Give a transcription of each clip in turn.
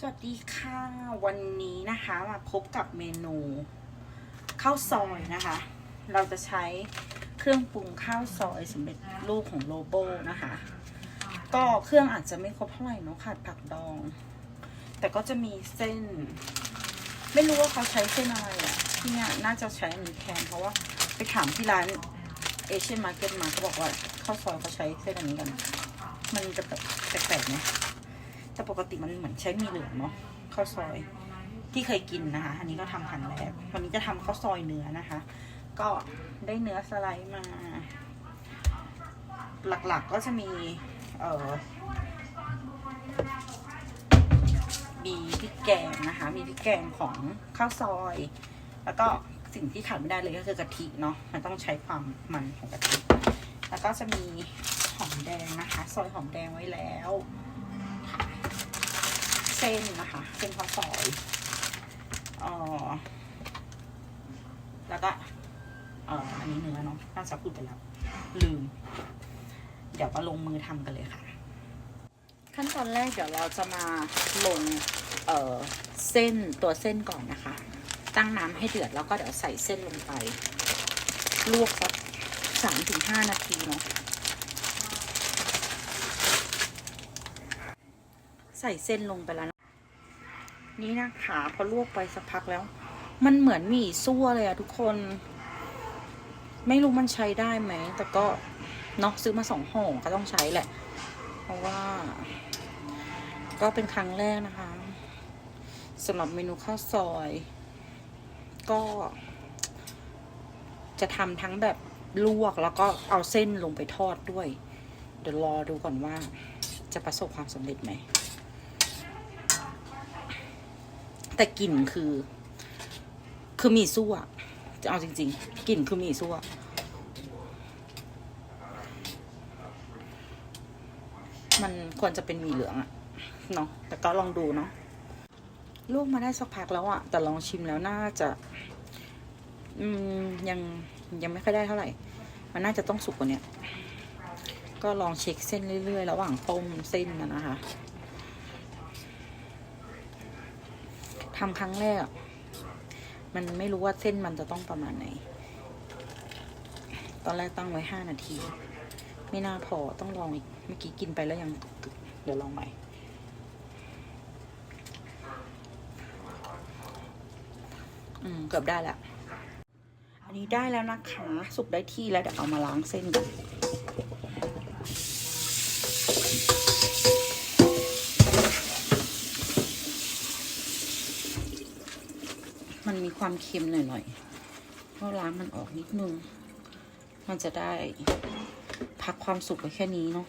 สวัสดีค่ะ วันนี้นะคะมาพบกับเมนูข้าวซอยนะคะ เราจะใช้เครื่องปรุงข้าวซอยสำเร็จรูปของโลโบนะคะ ก็เครื่องอาจจะไม่ครบเท่าไหร่เนะขาดผักดอง แต่ก็จะมีเส้น ไม่รู้ว่าเขาใช้เส้นอะไรอะที่เนี่ยน่าจะใช้อันนี้แทนเพราะว่าไปถามที่ร้านเอเชียนมาร์เก็ตมาเขาบอกว่าข้าวซอยเขาใช้เส้นอันนี้กัน มันจะแบบแปลกๆไหม แต่ปกติมันเหมือนใช้มีเหลืองเนาะข้าวซอยที่เคยกินนะคะ อันนี้ก็ทำครั้งแรกวันนี้จะทำข้าวซอยเนื้อนะคะ ก็ได้เนื้อสไลด์มา หลักๆก็จะมี เอ่อมีพริกแกงนะคะ มีพริกแกงของข้าวซอย แล้วก็สิ่งที่ขาดไม่ได้เลยก็คือกะทิเนาะ มันต้องใช้ความมันของกะทิ แล้วก็จะมีหอมแดงนะคะ ซอยหอมแดงไว้แล้ว เส้นนะคะ เส้นข้าวซอยเอ่อแล้วก็เอ่ออันนี้เนื้อเนาะน่าจะพูดไปแล้ว ลืม เดี๋ยวมาลงมือทำกันเลยค่ะ ขั้นตอนแรกเดี๋ยวเราจะมาลงเอ่อเส้นตัวเส้นก่อนนะคะ ตั้งน้ำให้เดือดแล้วก็เดี๋ยวใส่เส้นลงไป ลวกสักสามถึงห้านาทีเนาะใส่เส้นลงไปแล้ว นี่นะคะพอลวกไปสักพักแล้ว มันเหมือนหมี่ซั่วเลยอะทุกคน ไม่รู้มันใช้ได้ไหม แต่ก็เนาะซื้อมาสองห่อก็ต้องใช้แหละ เพราะว่า ก็เป็นครั้งแรกนะคะสำหรับเมนูข้าวซอย ก็ จะทำทั้งแบบลวกแล้วก็เอาเส้นลงไปทอดด้วย เดี๋ยวรอดูก่อนว่าจะประสบความสำเร็จไหม แต่กลิ่นคือ คือหมีซั่วจะเอาจริง ๆกลิ่นคือหมีซั่วมันควรจะเป็นหมีเหลืองอะเนาะแต่ก็ลองดูเนาะลวกมาได้สักพักแล้วอะแต่ลองชิมแล้วน่าจะ อืมยังยังไม่ค่อยได้เท่าไหร่ มันน่าจะต้องสุกกว่านี้ก็ลองเช็คเส้นเรื่อยๆ ระหว่างต้มเส้นนะนะคะ ทำครั้งแรก มันไม่รู้ว่าเส้นมันจะต้องประมาณไหน ตอนแรกตั้งไว้ห้านาที ไม่น่าพอต้องลองอีก เมื่อกี้กินไปแล้วยังกึกๆเดี๋ยวลองใหม่อืมเกือบได้แล้วอันนี้ได้แล้วนะคะ สุกได้ที่แล้วเดี๋ยวเอามาล้างเส้นกัน ความเค็มหน่อยๆก็ล้างมันออกนิดนึง มันจะได้พักความสุกไว้แค่นี้เนาะ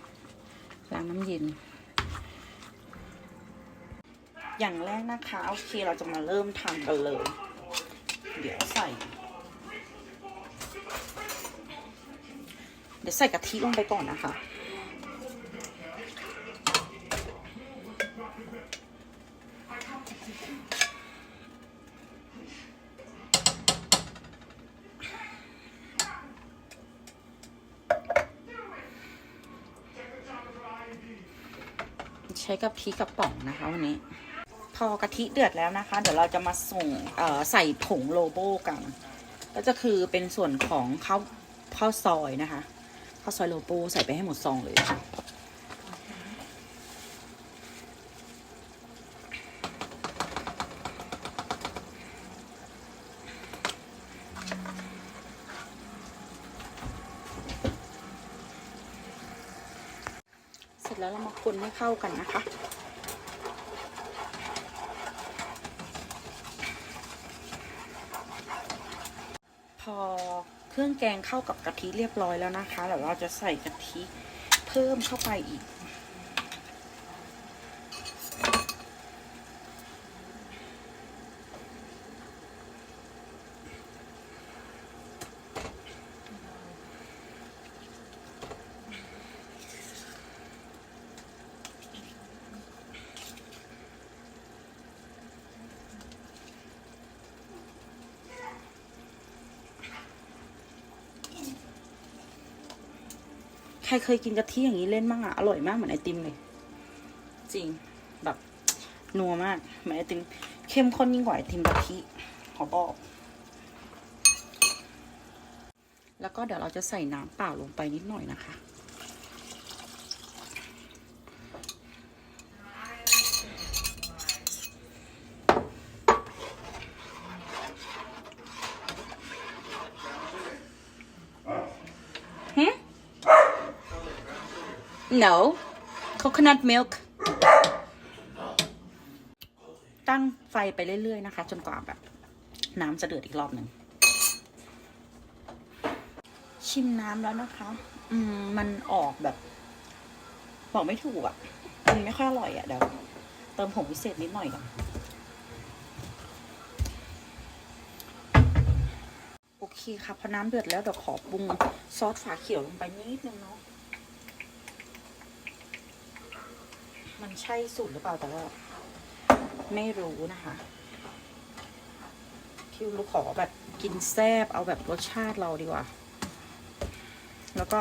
ล้างน้ำเย็น อย่างแรกนะคะโอเคเราจะมาเริ่มทำกันเลย เดี๋ยวใส่ เดี๋ยวใส่กะทิลงไปก่อนนะคะ ช้กะทิกระป๋องนะคะวันนี้ พอกะทิเดือดแล้วนะคะ เดี๋ยวเราจะมาส่งใส่ผงโลโบกัน ก็จะคือเป็นส่วนของข้าวข้าวซอยนะคะข้าวซอยโลโบใส่ไปให้หมดซองเลย สร็จแล้วเรามาคนให้เข้ากันนะคะ พอเครื่องแกงเข้ากับกะทิเรียบร้อยแล้วนะคะแล้วเราจะใส่กะทิเพิ่มเข้าไปอีก ครเคยกินกะทิอย่างนี้เล่นบ้างอะอร่อยมากเหมือนไอติมเลย จริงแบบนัวมากเหมือนไอติมเข้มข้นยิ่งกว่าไอติมกะทิขอบอก แล้วก็เดี๋ยวเราจะใส่น้ำเปล่าลงไปนิดหน่อยนะคะ No. Coconut milk. ตั้งไฟไปเรื่อยๆนะคะ จนกว่าแบบ น้ำจะเดือดอีกรอบหนึ่ง ชิมน้ำแล้วนะคะ อืม มันออกแบบ บอกไม่ถูกอะ่ะ มันไม่ค่อยอร่อยอะ่ะเดี๋ยวเติมผงพิเศษนิดหน่อยก่อนโอเคค่ะพอน้ำเดือดแล้วเดี๋ยวขอปรุงซอสฝาเขียวลงไปนิดนึงเนาะ มัน ใช่สูตรหรือเปล่าแต่ว่าไม่รู้นะคะคิวลูกขอแบบกินแซบเอาแบบรสชาติเราดีกว่า แล้วก็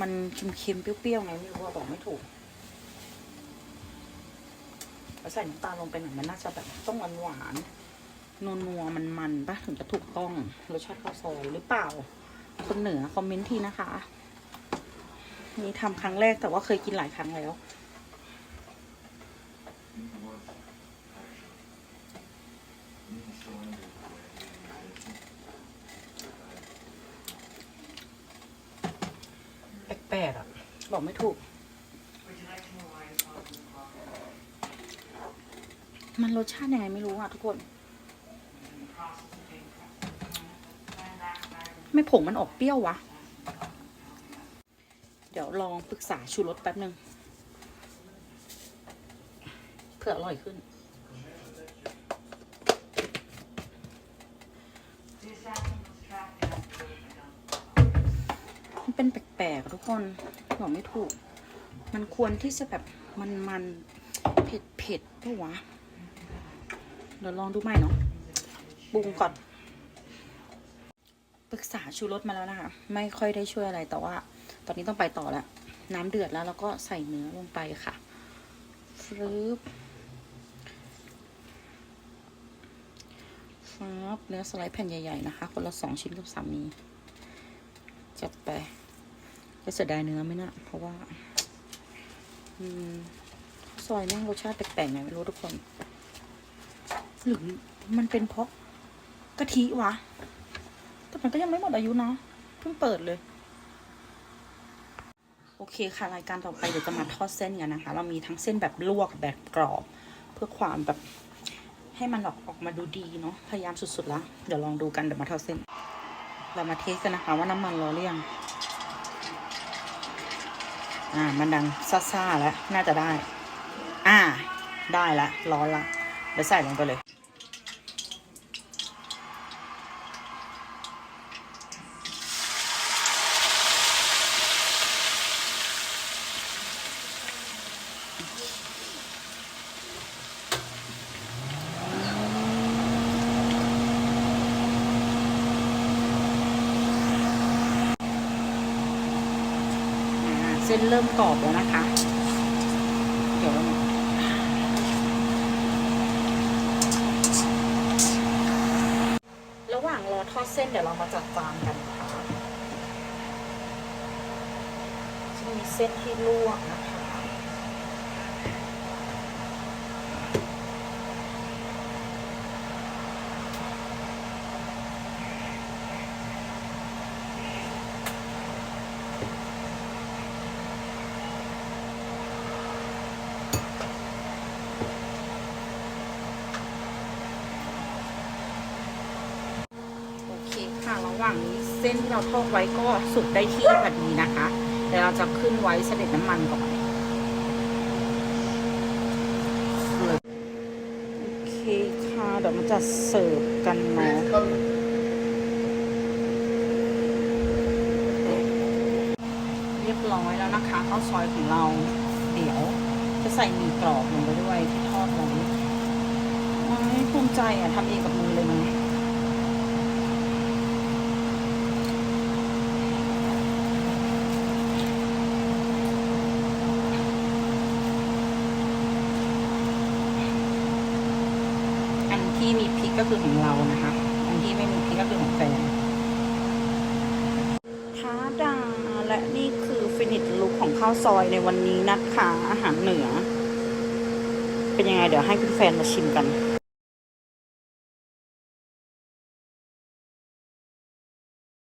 มันเค็มๆเปรี้ยวๆไงไม่รู้ว่าบอกไม่ถูกแล้วใส่น้ำตาลลงไปหน่อยมันน่าจะแบบต้องหวานหวานๆนัวๆมันมันๆปะถึงจะถูกต้องรสชาติข้าวซอยหรือเปล่า คนเหนือคอมเมนต์ทีนะคะ นี่ทำครั้งแรกแต่ว่าเคยกินหลายครั้งแล้ว แปลกๆอะ บอกไม่ถูก มันรสชาติยังไงไม่รู้อะทุกคน ไม่ผงมันออกเปรี้ยววะ เดี๋ยวลองปรึกษาชูรสแป๊บนึง เผื่ออร่อยขึ้น มันเป็นแปลกๆทุกคนบอกไม่ถูก มันควรที่จะแบบมันมันเผ็ดเผ็ดๆปะวะ เดี๋ยวลองดูใหม่เนาะปรุงก่อนปรึกษาชูรสมาแล้วนะคะ ไม่ค่อยได้ช่วยอะไรแต่ว่า ตอนนี้ต้องไปต่อแล้ว น้ำเดือดแล้วเราก็ใส่เนื้อลงไปค่ะฟรึบ ฟับเนื้อสไลด์แผ่นใหญ่ๆนะคะ คนละสองชิ้นกับสามีจัดไปจะเสียดายเนื้อไหมนะเพราะว่าอืมข้าวซอยแม่งรสชาติแปลกๆไงไม่รู้ทุกคน หรือมันเป็นเพราะกะทิวะ แต่มันก็ยังไม่หมดอายุเนาะเพิ่งเปิดเลย โอเคค่ะ รายการต่อไปเดี๋ยวจะมาทอดเส้นกันนะคะ เรามีทั้งเส้นแบบลวกแบบกรอบ เพื่อความแบบ ให้มันออกออกมาดูดีเนาะพยายามสุดๆแล้ว เดี๋ยวลองดูกันเดี๋ยวมาเทาเส้น เรามาเทสกันนะคะว่าน้ำมันร้อนหรือยังอ่ามันดังซ่าๆแล้ว น่าจะได้ อ่า ได้ละร้อนละเดี๋ยวใส่ลงไปเลย นเริ่มกรอบแล้วนะคะ เดี๋ยวรามาระหว่างรอทอดเส้นเดี๋ยวเรามาจัดจานกันนะคะจะมีเส้นที่ลวกนะคะ โอเคค่ะ ระหว่างเส้นที่เราทอดไว้ก็สุกได้ที่พอดีนะคะเดี๋ยวเราจะขึ้นไว้เสด็จน้ำมันก่อนโอเคค่ะเดี๋ยวมันจะเสิร์ฟกันเนาะเรียบร้อยแล้วนะคะข้าวซอยของเราเดี๋ยวจะใส่หมี่กรอบลงไปด้วยที่ทอดไว้ภูมิใจอะทำเองกับมือเลยมัน ก็คือของเรานะคะอันที่ไม่มีพริกก็คือของแฟนท้าดาและนี่คือฟินิชลุคของข้าวซอยในวันนี้นะคะอาหารเหนือ เป็นยังไงเดี๋ยวให้คุณแฟนมาชิมกัน